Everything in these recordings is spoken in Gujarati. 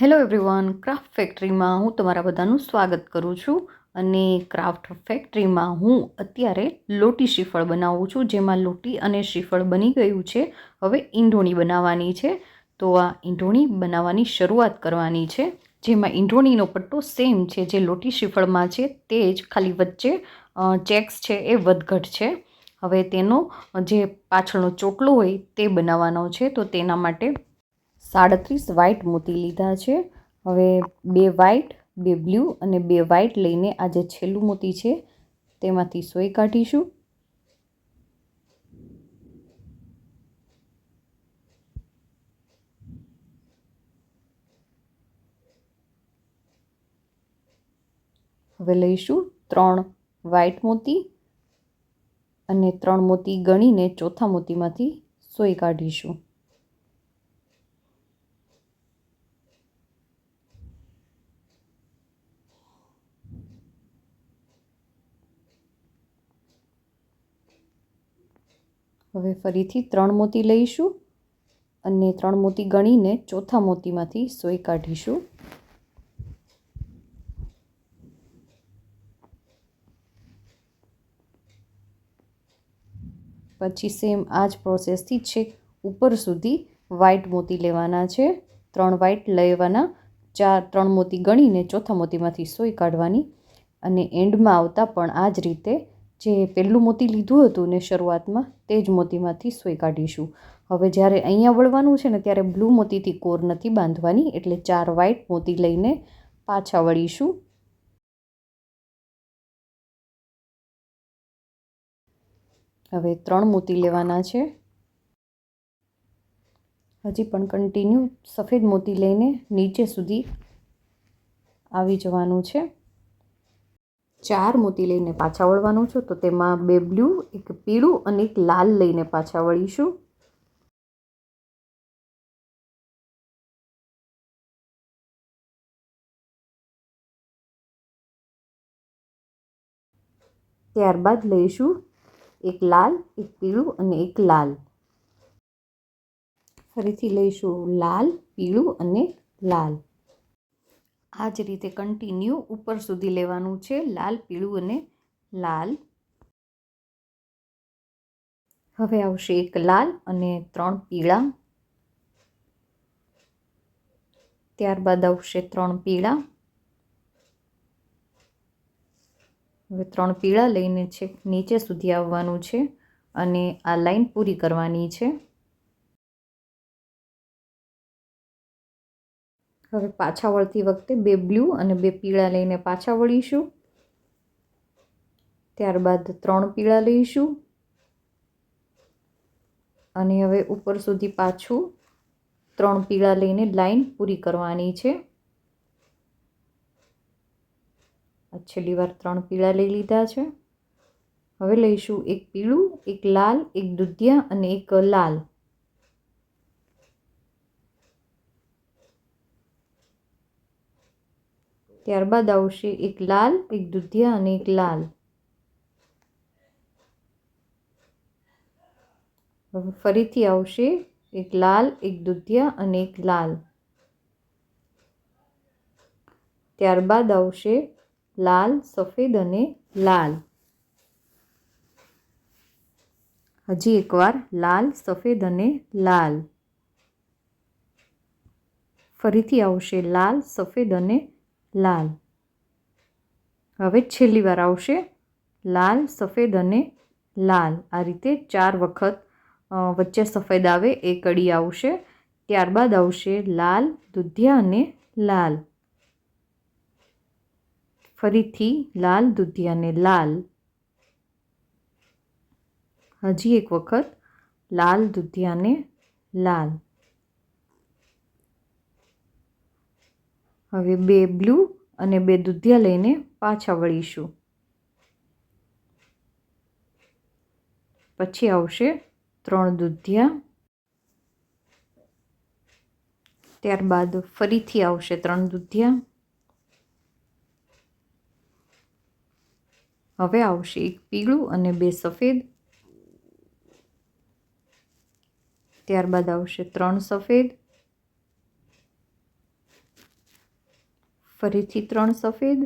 હેલો એવરીવન ક્રાફ્ટ ફેક્ટરીમાં હું તમારા બધાનું સ્વાગત કરું છું અને ક્રાફ્ટ ફેક્ટરીમાં હું અત્યારે લોટી શ્રીફળ બનાવું છું, જેમાં લોટી અને શ્રીફળ બની ગયું છે. હવે ઈંઢોણી બનાવવાની છે. તો આ ઈંઢોણી બનાવવાની શરૂઆત કરવાની છે. જેમાં ઈંઢોણીનો પટ્ટો સેમ છે, જે લોટી શ્રીફળમાં છે તે જ ખાલી વચ્ચે ચેક્સ છે એ વધઘટ છે. હવે તેનો જે પાછળનો ચોટલો હોય તે બનાવવાનો છે. તો તેના માટે સાડત્રીસ વ્હાઇટ મોતી લીધા છે. હવે બે વ્હાઇટ બે બ્લુ અને બે વ્હાઇટ લઈને આ જે છેલ્લું મોતી છે, તેમાંથી સોય કાઢીશું. હવે લઈશું ત્રણ વ્હાઇટ મોતી અને ત્રણ મોતી ગણીને ચોથા મોતીમાંથી સોય કાઢીશું. હવે ફરીથી ત્રણ મોતી લઈશું અને ત્રણ મોતી ગણીને ચોથા મોતીમાંથી સોય કાઢીશું. પછી સેમ આ જ પ્રોસેસથી છેક ઉપર સુધી વ્હાઇટ મોતી લેવાના છે, ત્રણ વ્હાઇટ લેવાના, ચાર, ત્રણ મોતી ગણીને ચોથા મોતીમાંથી સોય કાઢવાની અને એન્ડમાં આવતા પણ આ જ રીતે જે પહેલું મોતી લીધું હતું ને શરૂઆતમાં, તે જ મોતીમાંથી સોય કાઢીશું. હવે જ્યારે અહીંયા વળવાનું છે ને, ત્યારે બ્લુ મોતીથી કોર નથી બાંધવાની, એટલે ચાર વ્હાઇટ મોતી લઈને પાછા વળીશું. હવે ત્રણ મોતી લેવાના છે. હજી પણ કન્ટિન્યુ સફેદ મોતી લઈને નીચે સુધી આવી જવાનું છે. ચાર મોતી લઈને પાછા વળવાનું છું. તો તેમાં બે બ્લુ, એક પીળું અને એક લાલ લઈને પાછા વળીશું. ત્યારબાદ લઈશું એક લાલ, એક પીળું અને એક લાલ. ફરીથી લઈશું લાલ, પીળું અને લાલ. આ જ રીતે કન્ટિન્યુ ઉપર સુધી લેવાનું છે, લાલ, પીળું અને લાલ. હવે આવશે એક લાલ અને ત્રણ પીળા. ત્યારબાદ આવશે ત્રણ પીળા. હવે ત્રણ પીળા લઈને છે નીચે સુધી આવવાનું છે અને આ લાઈન પૂરી કરવાની છે. હવે પાછા વળતી વખતે બે બ્લુ અને બે પીળા લઈને પાછા વળીશું. ત્યારબાદ ત્રણ પીળા લઈશું. અને હવે ઉપર સુધી પાછું ત્રણ પીળા લઈને લાઈન પૂરી કરવાની છે. છેલ્લી વાર ત્રણ પીળા લઈ લીધા છે. હવે લઈશું એક પીળું, એક લાલ, એક દુધિયા અને એક લાલ. ત્યારબાદ આવશે એક લાલ, એક દુધિયા અને એક લાલ. ફરીથી આવશે એક લાલ, એક દુધિયા અને એક લાલ. ત્યારબાદ આવશે લાલ, સફેદ અને લાલ. હજી એકવાર લાલ, સફેદ અને લાલ. ફરીથી આવશે લાલ, સફેદ અને લાલ. હવે છેલ્લી વાર આવશે. લાલ, સફેદ અને લાલ. આ રીતે ચાર વખત વચ્ચે સફેદ આવે, એ કડી આવશે. ત્યારબાદ આવશે લાલ, દુધિયા અને લાલ. ફરીથી લાલ, દુધિયા અને લાલ. હજી એક વખત, લાલ, દુધિયા અને લાલ. હવે બે બ્લુ અને બે દૂધિયા લઈને પાછા વળીશું. પછી આવશે ત્રણ દૂધિયા. ત્યારબાદ ફરીથી આવશે ત્રણ દૂધિયા. હવે આવશે એક પીળું અને બે સફેદ. ત્યારબાદ આવશે ત્રણ સફેદ. ફરીથી ત્રણ સફેદ.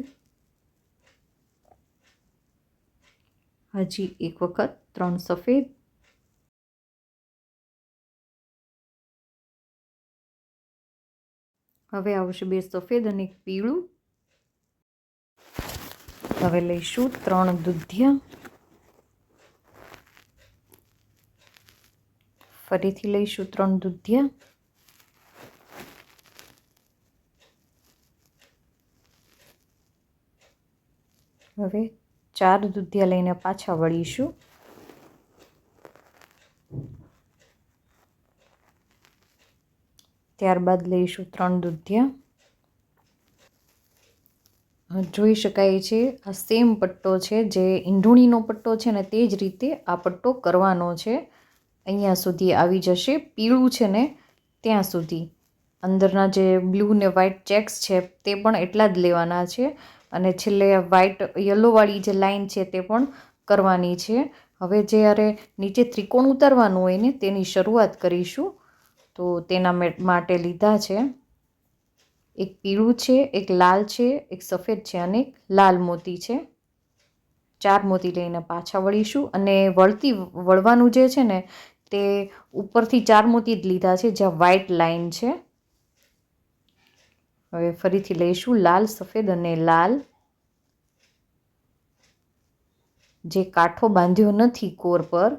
હજી એક વખત ત્રણ સફેદ. હવે આવશે બે સફેદ અને એક પીળું. હવે લઈશું ત્રણ દૂધિયા. ફરીથી લઈશું ત્રણ દૂધિયા. હવે ચાર દૂધિયા લઈને પાછા વળીશું. ત્યારબાદ લઈશું ત્રણ દૂધિયા. જોઈ શકાય છે, આ સેમ પટ્ટો છે, જે ઈંઢુણીનો પટ્ટો છે ને તે જ રીતે આ પટ્ટો કરવાનો છે. અહીંયા સુધી આવી જશે, પીળું છે ને ત્યાં સુધી. અંદરના જે બ્લુ ને વ્હાઇટ ચેક્સ છે, તે પણ એટલા જ લેવાના છે. અને છેલ્લે વ્હાઇટ યલોવાળી જે લાઈન છે તે પણ કરવાની છે. હવે જ્યારે નીચે ત્રિકોણ ઉતારવાનું હોય ને તેની શરૂઆત કરીશું. તો તેના માટે લીધા છે. એક પીળું છે, એક લાલ છે, એક સફેદ છે અને એક લાલ મોતી છે. ચાર મોતી લઈને પાછા વળીશું અને વળતી, વળવાનું જે છે ને તે ઉપરથી ચાર મોતી જ લીધા છે જ્યાં વ્હાઇટ લાઈન છે. હવે ફરીથી લઈશું લાલ, સફેદ અને લાલ. જે કાંઠો બાંધ્યો નથી કોર પર,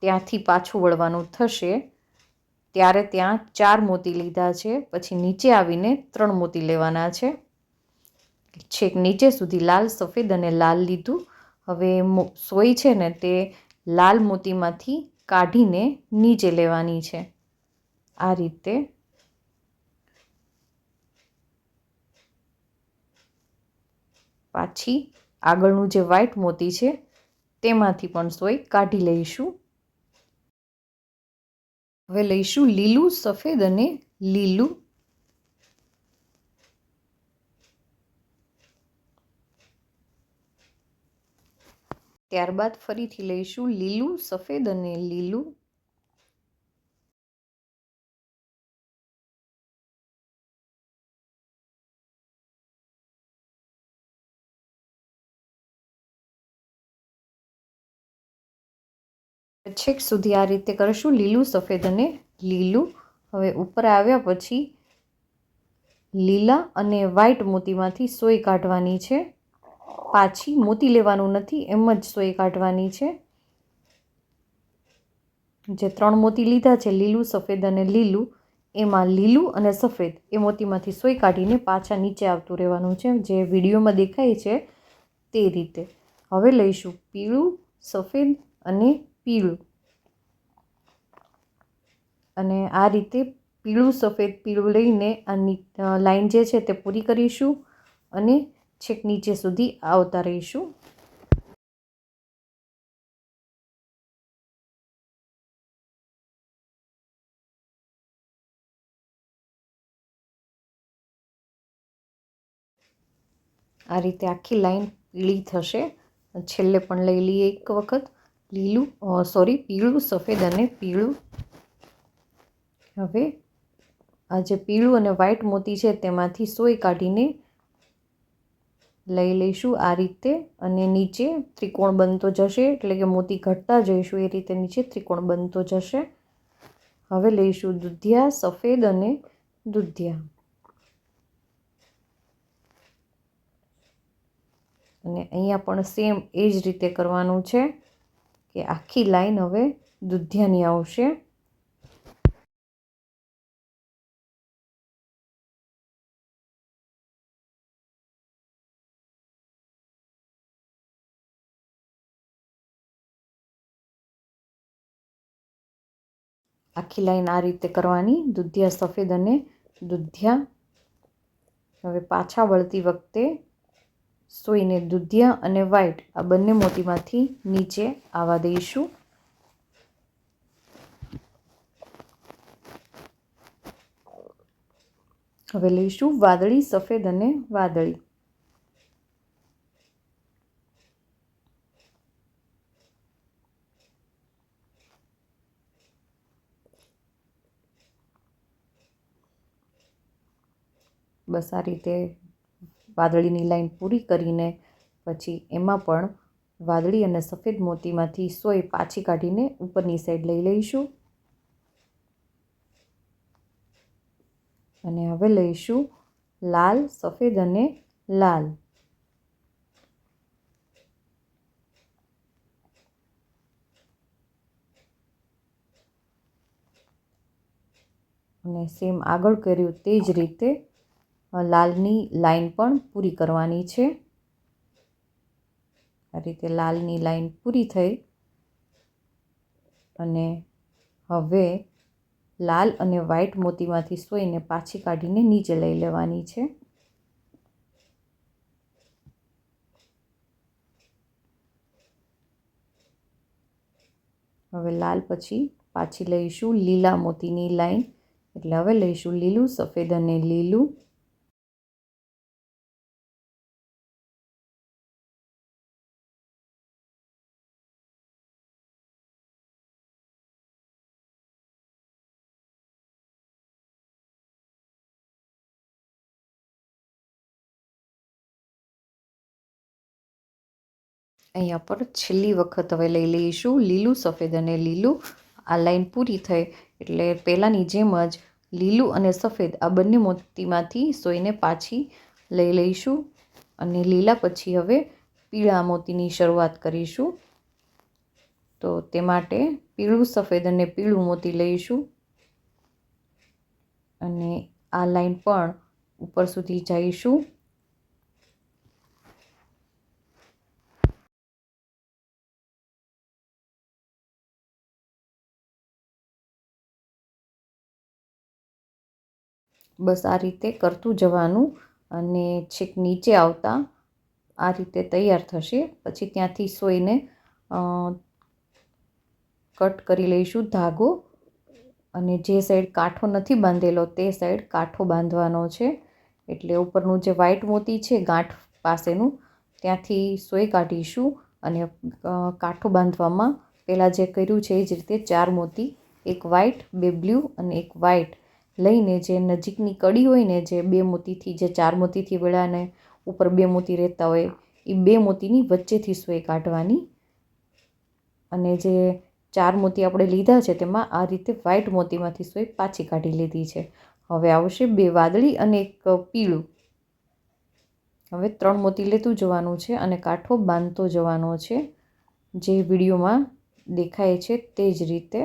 ત્યાંથી પાછું વળવાનું થશે. ત્યારે ત્યાં ચાર મોતી લીધા છે, પછી નીચે આવીને ત્રણ મોતી લેવાના છે. છેક નીચે સુધી લાલ, સફેદ અને લાલ લીધું. હવે સોય છે ને તે લાલ મોતીમાંથી કાઢીને નીચે લેવાની છે. આ રીતે પાછી આગળનું જે વ્હાઈટ મોતી છે, તેમાંથી પણ સોય કાઢી લઈશું. હવે લઈશું લીલું, સફેદ અને લીલું. ત્યારબાદ ફરીથી લઈશું લીલું, સફેદ અને લીલું. છેક સુધી આ રીતે કરીશું. લીલું, સફેદ અને લીલું. હવે ઉપર આવ્યા પછી લીલા અને વ્હાઈટ મોતીમાંથી સોય કાઢવાની છે. પાછી મોતી લેવાનું નથી, એમ જ સોય કાઢવાની છે. જે ત્રણ મોતી લીધા છે, લીલું, સફેદ અને લીલું, એમાં લીલું અને સફેદ, એ મોતીમાંથી સોય કાઢીને પાછા નીચે આવતું રહેવાનું છે. જે વિડીયોમાં દેખાય છે તે રીતે. હવે લઈશું. પીળું, સફેદ અને પીળું. અને આ રીતે પીળું સફેદ પીળું લઈને આ લાઈન જે છે તે પૂરી કરીશું અને છેક નીચે સુધી આવતા રહીશું. આ રીતે આખી લાઈન પીળી થશે. છેલ્લે પણ લઈ લઈએ એક વખત. લીલું સોરી પીળું, સફેદ અને પીળું. હવે આ જે પીળું અને વ્હાઈટ મોતી છે તેમાંથી સોય કાઢીને લઈ લઈશું આ રીતે અને નીચે ત્રિકોણ બનતો જશે, એટલે કે મોતી ઘટતા જઈશું, એ રીતે નીચે ત્રિકોણ બનતો જશે. હવે લઈશું દૂધિયા, સફેદ અને દૂધિયા. અને અહીંયા પણ સેમ એ જ રીતે કરવાનું છે. કે આખી લાઈન હવે દૂધિયાની આવશે. આખી લાઈન આ રીતે કરવાની, દૂધિયા સફેદ અને દૂધિયા. હવે પાછા વળતી વખતે સોઈને દૂધિયા અને વ્હાઈટ આ બંને મોતીમાંથી નીચે આવવા દઈશું. હવે લઈશું વાદળી, સફેદ અને વાદળી. બસ આ રીતે વાદળીની લાઈન પૂરી કરીને પછી એમાં પણ વાદળી અને સફેદ મોતીમાંથી સોય પાછી કાઢીને ઉપરની સાઈડ લઈ લઈશું. અને હવે લઈશું લાલ, સફેદ અને લાલ. અને સેમ આગળ કર્યું તે જ રીતે લાલની લાઈન પણ પૂરી કરવાની છે. આ રીતે લાલની લાઈન પૂરી થઈ અને હવે લાલ અને વ્હાઈટ મોતીમાંથી સોઈને પાછી કાઢીને નીચે લઈ લેવાની છે. હવે લાલ પછી પાછી લઈશું લીલા મોતીની લાઈન. એટલે હવે લઈશું લીલું, સફેદ અને લીલું. અહીંયા પર છેલ્લી વખત હવે લઈ લઈશું. લીલું, સફેદ અને લીલું. આ લાઈન પૂરી થઈ. એટલે પહેલાંની જેમ જ લીલું અને સફેદ આ બંને મોતીમાંથી સોયને પાછી લઈ લઈશું. અને લીલા પછી હવે પીળા મોતીની શરૂઆત કરીશું. તો તે માટે પીળું, સફેદ અને પીળું મોતી લઈશું. અને આ લાઈન પણ ઉપર સુધી જઈશું. બસ આ રીતે કરતું જવાનું અને છેક નીચે આવતા આ રીતે તૈયાર થશે. પછી ત્યાંથી સોયને કટ કરી લઈશું ધાગો. અને જે સાઈડ કાંઠો નથી બાંધેલો તે સાઈડ કાંઠો બાંધવાનો છે. એટલે ઉપરનું જે વ્હાઈટ મોતી છે ગાંઠ પાસેનું, ત્યાંથી સોય કાઢીશું અને કાંઠો બાંધવામાં પહેલાં જે કર્યું છે એ જ રીતે ચાર મોતી, એક વ્હાઈટ બે બ્લુ અને એક વ્હાઈટ લઈને જે નજીકની કડી હોય ને જે બે મોતીથી, જે ચાર મોતીથી વેળાને ઉપર બે મોતી રહેતા હોય એ બે મોતીની વચ્ચેથી સોય કાઢવાની. અને જે ચાર મોતી આપણે લીધા છે તેમાં આ રીતે વ્હાઇટ મોતીમાંથી સોય પાછી કાઢી લીધી છે. હવે આવશે બે વાદળી અને એક પીળું. હવે ત્રણ મોતી લેતું જવાનું છે અને કાંઠો બાંધતો જવાનો છે. જે વિડીયોમાં દેખાય છે તે જ રીતે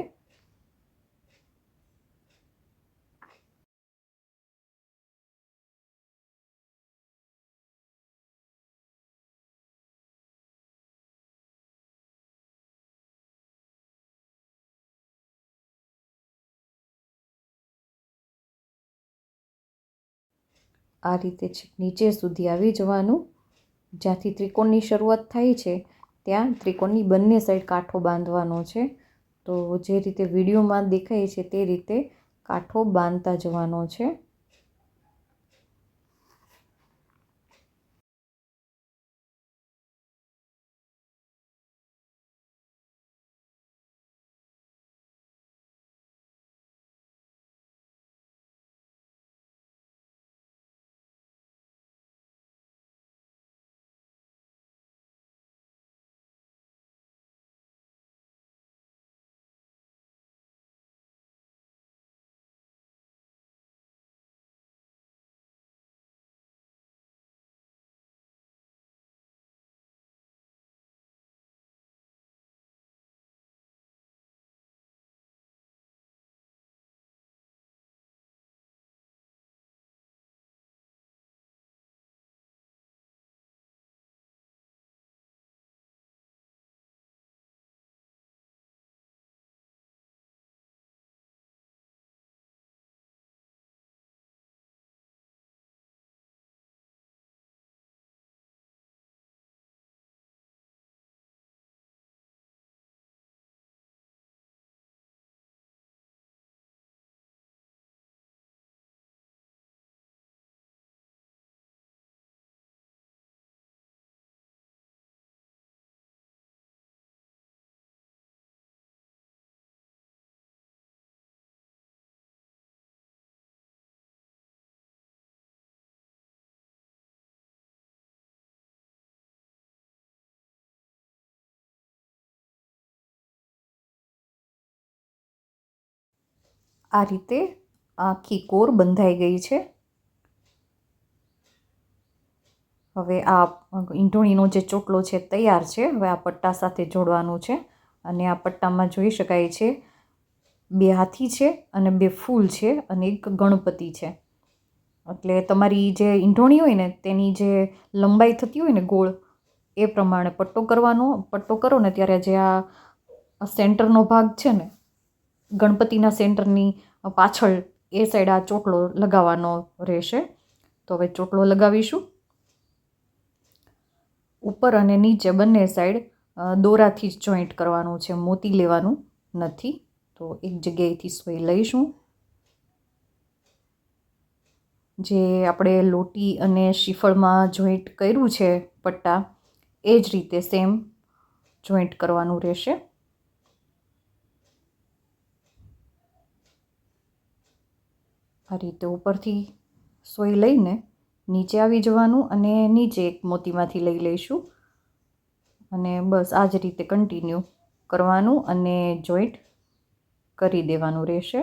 આ રીતે નીચે સુધી આવી જવાનું. જ્યાંથી ત્રિકોણની શરૂઆત થાય છે, ત્યાં ત્રિકોણની બંને સાઈડ કાંઠો બાંધવાનો છે. તો જે રીતે વિડીયોમાં દેખાય છે તે રીતે કાંઠો બાંધતા જવાનો છે. આ રીતે આખી કોર બંધાઈ ગઈ છે. હવે આ ઈંઢોણીનો જે ચોટલો છે તૈયાર છે, હવે આ પટ્ટા સાથે જોડવાનું છે અને આ પટ્ટામાં જોઈ શકાય છે બે હાથી છે અને બે ફૂલ છે અને એક ગણપતિ છે. એટલે તમારી જે ઈંઢોણી હોય ને, તેની જે લંબાઈ થતી હોય ને ગોળ, એ પ્રમાણે પટ્ટો કરવાનો, પટ્ટો કરો ને ત્યારે જે આ સેન્ટરનો ભાગ છે ને ગણપતિના સેન્ટરની પાછળ એ સાઈડ આ ચોટલો લગાવવાનો રહેશે. તો હવે ચોટલો લગાવીશું. ઉપર અને નીચે બંને સાઈડ દોરાથી જ જોઈન્ટ કરવાનું છે, મોતી લેવાનું નથી. તો એક જગ્યાએથી સોય લઈશું. જે આપણે લોટી અને શિફળમાં જોઈન્ટ કર્યું છે, પટ્ટા, એ જ રીતે સેમ જોઈન્ટ કરવાનું રહેશે. આ રીતે ઉપરથી સોય લઈને નીચે આવી જવાનું અને નીચે એક મોતીમાંથી લઈ લઈશું. અને બસ આ જ રીતે કન્ટિન્યુ કરવાનું અને જોઈન્ટ કરી દેવાનું રહેશે.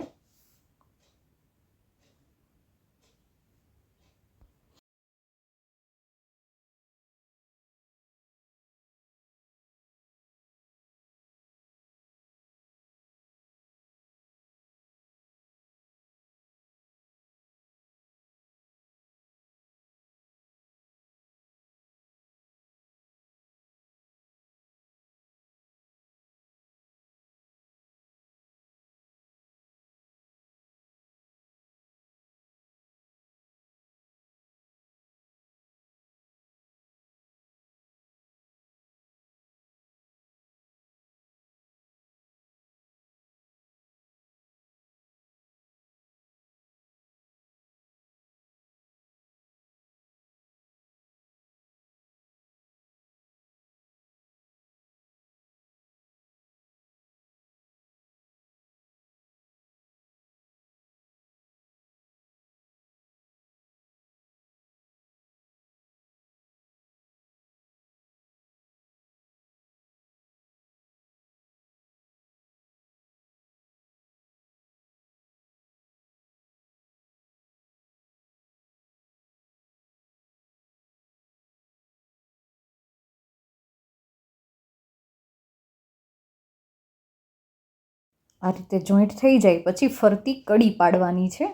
આ રીતે જોઈન્ટ થઈ જાય, પછી ફરતી કડી પાડવાની છે.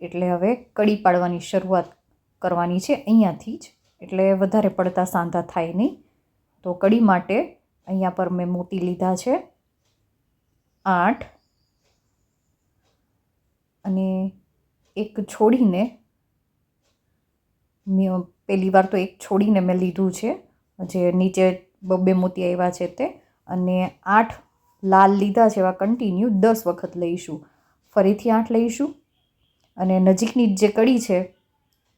એટલે હવે કડી પાડવાની શરૂઆત કરવાની છે અહીંયાથી જ. એટલે વધારે પડતા સાંધા થાય નહીં. તો કડી માટે અહીંયા પર મેં મોતી લીધા છે. આઠ. અને એક છોડીને પહેલી વાર તો એક છોડીને મેં લીધું છે. જે નીચે બબ્બે મોતી આવ્યા છે તે. અને આઠ લાલ લીધા છે એવા કન્ટિન્યુ દસ વખત લઈશું. ફરીથી આઠ લઈશું અને નજીકની જે કડી છે,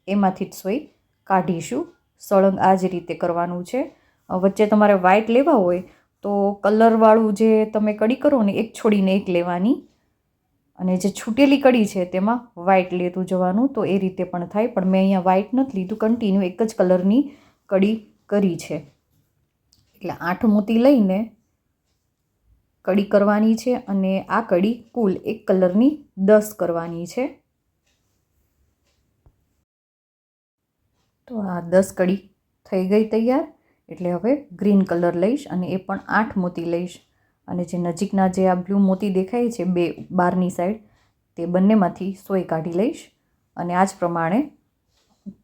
એમાંથી જ સોય કાઢીશું. સળંગ આ જ રીતે કરવાનું છે. વચ્ચે તમારે વ્હાઇટ લેવા હોય તો કલરવાળું જે તમે કડી કરો ને, એક છોડીને એક લેવાની. અને જે છૂટેલી કડી છે તેમાં વ્હાઇટ લેતું જવાનું. તો એ રીતે પણ થાય. પણ મેં અહીંયા વ્હાઇટ નથી લીધું. કન્ટિન્યુ એક જ કલરની કડી કરી છે. એટલે આઠ મોતી લઈને કડી કરવાની છે અને આ કડી કુલ એક કલરની દસ કરવાની છે. તો આ દસ કડી થઈ ગઈ તૈયાર, એટલે હવે ગ્રીન કલર લઈશ અને એ પણ આઠ મોતી લઈશ. અને જે નજીકના જે આ બ્લુ મોતી દેખાય છે બે બારની સાઈડ, તે બંનેમાંથી સોય કાઢી લઈશ અને આ જ પ્રમાણે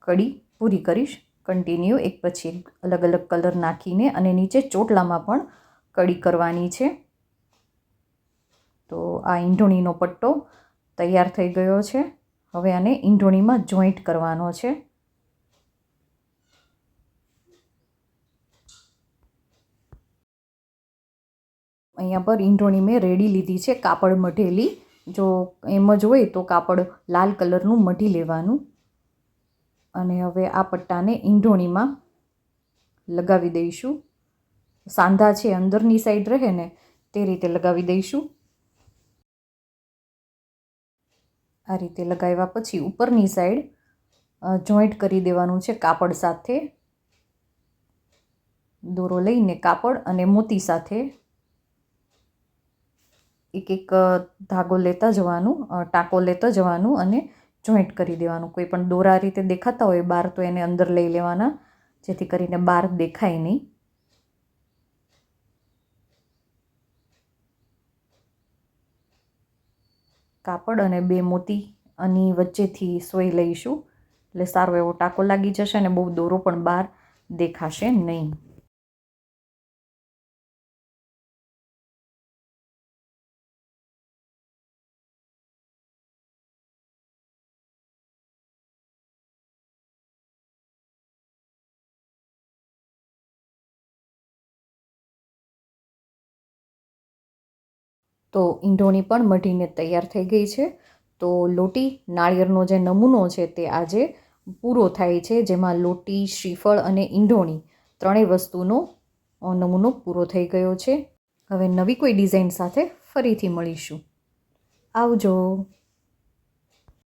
કડી પૂરી કરીશ. કન્ટિન્યુ એક પછી એક અલગ અલગ કલર નાખીને અને નીચે ચોટલામાં પણ કડી કરવાની છે. તો આ ઈંઢોણીનો પટ્ટો તૈયાર થઈ ગયો છે. હવે આને ઈંઢોણીમાં જોઈન્ટ કરવાનો છે. અહીંયા પર ઈંઢોણી મેં રેડી લીધી છે કાપડ મઢેલી. જો એમ જ હોય તો કાપડ લાલ કલરનું મઢી લેવાનું. અને હવે આ પટ્ટાને ઈંઢોણીમાં લગાવી દઈશું. સાંધા છે અંદરની સાઈડ રહે ને તે રીતે લગાવી દઈશું. આ રીતે લગાવ્યા પછી ઉપરની સાઈડ જોઈન્ટ કરી દેવાનું છે કાપડ સાથે. દોરો લઈને કાપડ અને મોતી સાથે એક એક ધાગો લેતા જવાનું ટાંકો લેતા જવાનું અને જોઈન્ટ કરી દેવાનું. કોઈ પણ દોરા રીતે દેખાતા હોય બહાર તો એને અંદર લઈ લેવાના, જેથી કરીને બહાર દેખાય નહીં. કાપડ અને બે મોતી આની વચ્ચેથી સોય લઈશું. એટલે સારો એવો ટાંકો લાગી જશે અને બહુ દોરો પણ બહાર દેખાશે નહીં. તો ઈંઢોણી પણ મઢીને તૈયાર થઈ ગઈ છે. તો લોટી, નાળિયેરનો જે નમૂનો છે તે આજે પૂરો થાય છે, જેમાં લોટી, શ્રીફળ અને ઈંઢોણી ત્રણેય વસ્તુનો નમૂનો પૂરો થઈ ગયો છે. હવે નવી કોઈ ડિઝાઇન સાથે ફરીથી મળીશું. આવજો.